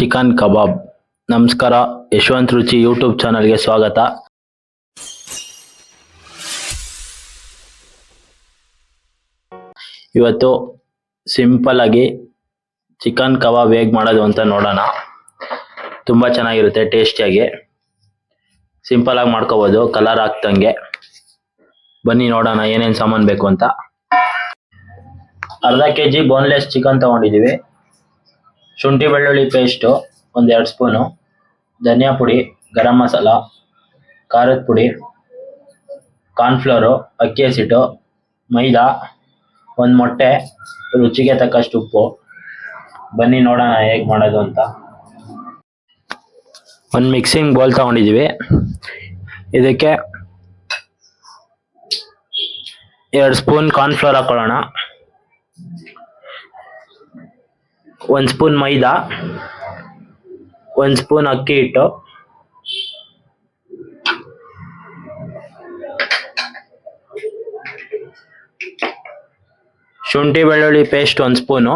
Chicken ಕಬಾಬ್. ನಮಸ್ಕಾರ, ಯಶವಂತ್ ರುಚಿ YouTube ಚಾನಲ್ಗೆ ಸ್ವಾಗತ. ಇವತ್ತು ಸಿಂಪಲ್ ಆಗಿ ಚಿಕನ್ ಕಬಾಬ್ ಹೇಗೆ ಮಾಡೋದು ಅಂತ ನೋಡೋಣ. ತುಂಬ ಚೆನ್ನಾಗಿರುತ್ತೆ, ಟೇಸ್ಟಿಯಾಗಿ. ಸಿಂಪಲ್ ಆಗಿ ಮಾಡ್ಕೋಬೋದು, ಕಲರ್ ಹಾಕ್ದಂಗೆ ಬನ್ನಿ ನೋಡೋಣ ಏನೇನು ಸಾಮಾನು ಬೇಕು ಅಂತ. ಅರ್ಧ ಕೆ ಜಿ ಬೋನ್ಲೆಸ್ ಚಿಕನ್ ತೊಗೊಂಡಿದ್ದೀವಿ. ಶುಂಠಿ ಬೆಳ್ಳುಳ್ಳಿ ಪೇಸ್ಟು ಒಂದು ಎರಡು ಸ್ಪೂನು ಧನಿಯಾ ಪುಡಿ, ಗರಂ ಮಸಾಲ, ಖಾರದ ಪುಡಿ ಕಾರ್ನ್ಫ್ಲೋರು ಅಕ್ಕಿ ಹಸಿಟ್ಟು, ಮೈದಾ, ಒಂದು ಮೊಟ್ಟೆ, ರುಚಿಗೆ ತಕ್ಕಷ್ಟು ಉಪ್ಪು. ಬನ್ನಿ ನೋಡೋಣ ಹೇಗೆ ಮಾಡೋದು ಅಂತ. ಒಂದು ಮಿಕ್ಸಿಂಗ್ ಬೌಲ್ ತಗೊಂಡಿದ್ದೀವಿ ಇದಕ್ಕೆ ಎರಡು ಸ್ಪೂನ್ ಕಾರ್ನ್ಫ್ಲೋರ್ ಹಾಕೊಳ್ಳೋಣ. ಒಂದು ಸ್ಪೂನ್ ಮೈದಾ, ಒಂದು ಸ್ಪೂನ್ ಅಕ್ಕಿ ಹಿಟ್ಟು, ಶುಂಠಿ ಬೆಳ್ಳುಳ್ಳಿ ಪೇಸ್ಟ್ ಒಂದು ಸ್ಪೂನು,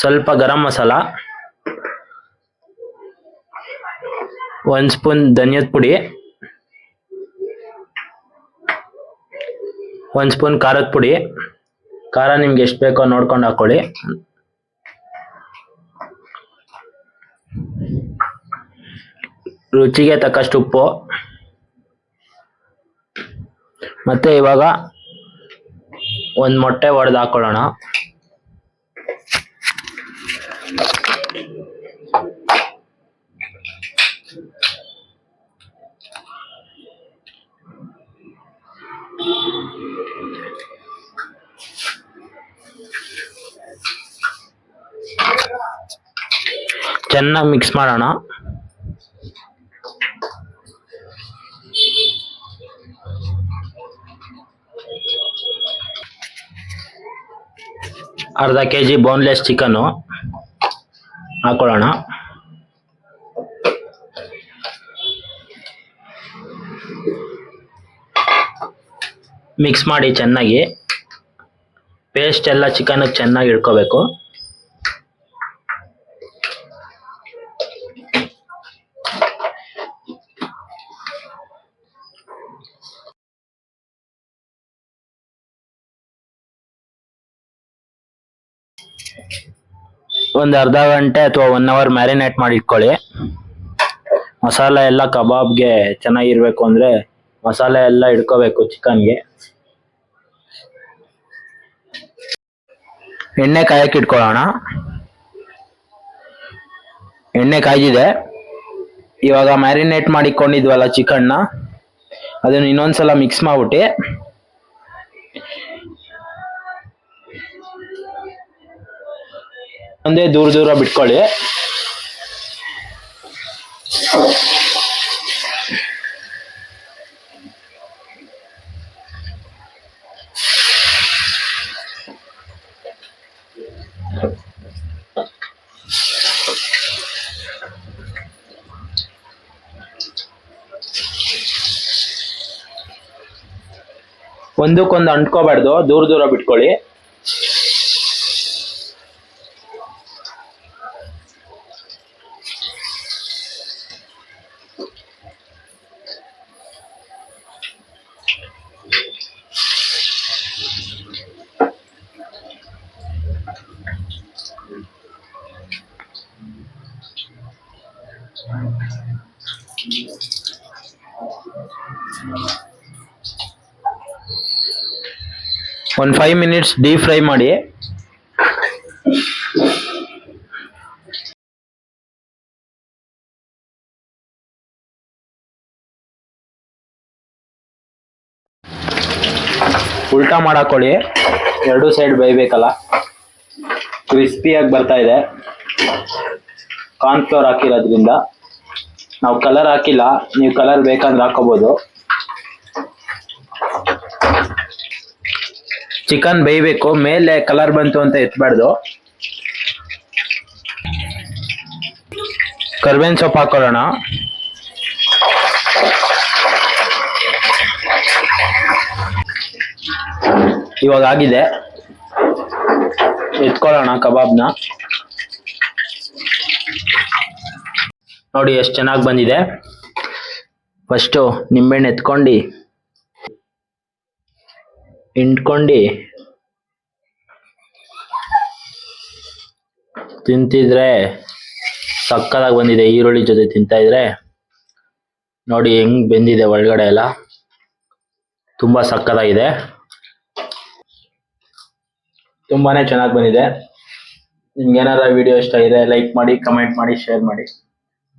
ಸ್ವಲ್ಪ ಗರಂ ಮಸಾಲ, ಒಂದು ಸ್ಪೂನ್ ಧನಿಯದ ಪುಡಿ ಒಂದು ಸ್ಪೂನ್ ಖಾರದ ಪುಡಿ. ಖಾರ ನಿಮ್ಗೆ ಎಷ್ಟು ಬೇಕೋ ನೋಡ್ಕೊಂಡು ಹಾಕೊಳ್ಳಿ. ರುಚಿಗೆ ತಕ್ಕಷ್ಟು ಉಪ್ಪು. ಮತ್ತೆ ಇವಾಗ ಒಂದು ಮೊಟ್ಟೆ ಒಡೆದು ಹಾಕೊಳ್ಳೋಣ. ಚೆನ್ನಾಗಿ ಮಿಕ್ಸ್ ಮಾಡೋಣ. ಅರ್ಧ ಕೆ ಜಿ ಬೋನ್ಲೆಸ್ ಚಿಕನ್ನು ಹಾಕೊಳ್ಳೋಣ. ಮಿಕ್ಸ್ ಮಾಡಿ ಚೆನ್ನಾಗಿ ಪೇಸ್ಟ್ ಎಲ್ಲ ಚಿಕನ್ಗೆ ಚೆನ್ನಾಗಿ ಇಡ್ಕೋಬೇಕು ಒಂದು ಅರ್ಧ ಗಂಟೆ ಅಥವಾ ಒನ್ ಅವರ್ ಮ್ಯಾರಿನೇಟ್ ಮಾಡಿ ಇಟ್ಕೊಳ್ಳಿ. ಮಸಾಲೆ ಎಲ್ಲ ಕಬಾಬ್ಗೆ ಚೆನ್ನಾಗಿರ್ಬೇಕು ಅಂದ್ರೆ ಮಸಾಲೆ ಎಲ್ಲ ಇಡ್ಕೋಬೇಕು ಚಿಕನ್ಗೆ. ಎಣ್ಣೆ ಕಾಯಕ್ಕೆ ಇಟ್ಕೊಳ್ಳೋಣ. ಎಣ್ಣೆ ಕಾಯ್ದಿದೆ. ಇವಾಗ ಮ್ಯಾರಿನೇಟ್ ಮಾಡಿಕೊಂಡಿದ್ವಲ್ಲ ಚಿಕನ್ನ, ಅದನ್ನ ಇನ್ನೊಂದ್ಸಲ ಮಿಕ್ಸ್ ಮಾಡ್ಬಿಟ್ಟು ಒಂದೇ ದೂರ ದೂರ ಬಿಟ್ಕೊಳ್ಳಿ. ಒಂದಕ್ಕೊಂದು ಅಂಟ್ಕೋಬಾರ್ದು ದೂರ ದೂರ ಬಿಟ್ಕೊಳ್ಳಿ. ಒಂದು ಫೈವ್ ಮಿನಿಟ್ಸ್ ಡೀಪ್ ಫ್ರೈ ಮಾಡಿ. ಉಲ್ಟಾ ಮಾಡಾಕೊಳ್ಳಿ. ಎರಡು ಸೈಡ್ ಬೇಯಬೇಕಲ್ಲ. ಕ್ರಿಸ್ಪಿಯಾಗಿ ಬರ್ತಾ ಇದೆ. ಕಾರ್ನ್ಫ್ಲೋರ್ ಹಾಕಿರೋದ್ರಿಂದ. ನಾವು ಕಲರ್ ಹಾಕಿಲ್ಲ, ನೀವು ಕಲರ್ ಬೇಕಂದ್ರೆ ಹಾಕೋಬಹುದು ಚಿಕನ್ ಬೇಯಬೇಕು, ಮೇಲೆ ಕಲರ್ ಬಂತು ಅಂತ ಎತ್ಬಾರ್ದು. ಕರ್ಬೇವಿನ ಸೊಪ್ಪು ಹಾಕೊಳ್ಳೋಣ. ಇವಾಗ ಆಗಿದೆ. ಎತ್ಕೊಳ್ಳೋಣ ಕಬಾಬ್ನ. ನೋಡಿ ಎಷ್ಟು ಚೆನ್ನಾಗಿ ಬಂದಿದೆ. ಫಸ್ಟು ನಿಂಬೆಹಣ್ಣು ಎತ್ಕೊಂಡು. ಹಿಂಡ್ಕೊಂಡು. ತಿಂತಿದ್ರೆ ಸಕ್ಕದಾಗಿ ಬಂದಿದೆ, ಈರುಳ್ಳಿ ಜೊತೆ ತಿಂತಾ ಇದ್ರೆ. ನೋಡಿ ಹೆಂಗ್ ಬೆಂದಿದೆ ಒಳಗಡೆ ಎಲ್ಲ. ತುಂಬಾ ಸಕ್ಕದಾಗಿದೆ. ತುಂಬಾನೇ ಚೆನ್ನಾಗಿ ಬಂದಿದೆ. ನಿಮ್ಗೆ ಏನಾರ ವಿಡಿಯೋ ಇಷ್ಟ ಇದೆ ಲೈಕ್ ಮಾಡಿ ಕಮೆಂಟ್ ಮಾಡಿ ಶೇರ್ ಮಾಡಿ.